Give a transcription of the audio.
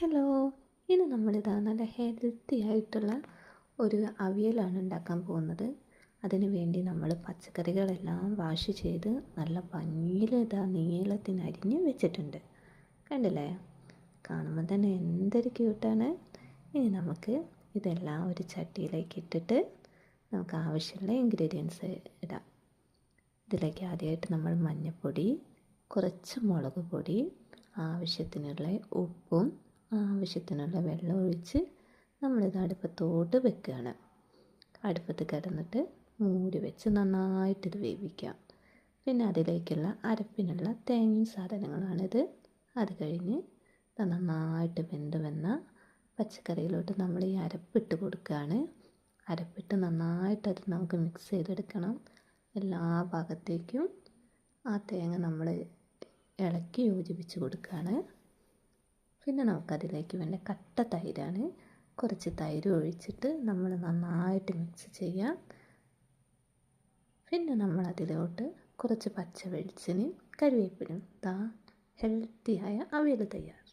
Hello ഇന്ന് നമ്മളിതാ നല്ല ഹെൽത്തി ആയിട്ടുള്ള ഒരു അവിയലാണ് ഉണ്ടാക്കാൻ പോകുന്നത്. അതിന് വേണ്ടി നമ്മൾ പച്ചക്കറികളെല്ലാം വാഷ് ചെയ്ത് നല്ല ഭംഗിയിൽ ഇതാ നീളത്തിന് അരിഞ്ഞ് വെച്ചിട്ടുണ്ട്. കണ്ടില്ലേ? കാണുമ്പോൾ തന്നെ എന്തൊരു ക്യൂട്ടാണ് ഇനി നമുക്ക് ഇതെല്ലാം ഒരു ചട്ടിയിലേക്ക് ഇട്ടിട്ട് നമുക്ക് ആവശ്യമുള്ള ഇൻഗ്രീഡിയൻസ് ഇടാം. ഇതിലേക്ക് ആദ്യമായിട്ട് നമ്മൾ മഞ്ഞൾപ്പൊടി കുറച്ച് മുളക് പൊടി ആവശ്യത്തിനുള്ള ഉപ്പും ആവശ്യത്തിനുള്ള വെള്ളം ഒഴിച്ച് നമ്മളിത് അടുപ്പത്തോട്ട് വെക്കുകയാണ്. അടുപ്പത്ത് കിടന്നിട്ട് മൂടി വെച്ച് നന്നായിട്ടിത് വേവിക്കാം. പിന്നെ അതിലേക്കുള്ള അരപ്പിനുള്ള തേങ്ങയും സാധനങ്ങളാണിത് അത് കഴിഞ്ഞ് നന്നായിട്ട് വെന്ത് വന്ന പച്ചക്കറിയിലോട്ട് നമ്മൾ ഈ അരപ്പിട്ട് കൊടുക്കുകയാണ്. അരപ്പിട്ട് നന്നായിട്ട് അത് നമുക്ക് മിക്സ് ചെയ്തെടുക്കണം. എല്ലാ ഭാഗത്തേക്കും ആ തേങ്ങ നമ്മൾ ഇളക്കി യോജിപ്പിച്ച് കൊടുക്കുകയാണ്. പിന്നെ നമുക്കതിലേക്ക് വേണ്ട കട്ട തൈരാണ്. കുറച്ച് തൈര് ഒഴിച്ചിട്ട് നമ്മൾ നന്നായിട്ട് മിക്സ് ചെയ്യാം. പിന്നെ നമ്മൾ അതിലോട്ട് കുറച്ച് പച്ച വെളിച്ചിനും കരിവേപ്പിലും താ ഹെൽത്തിയായ അവിയൽ തയ്യാർ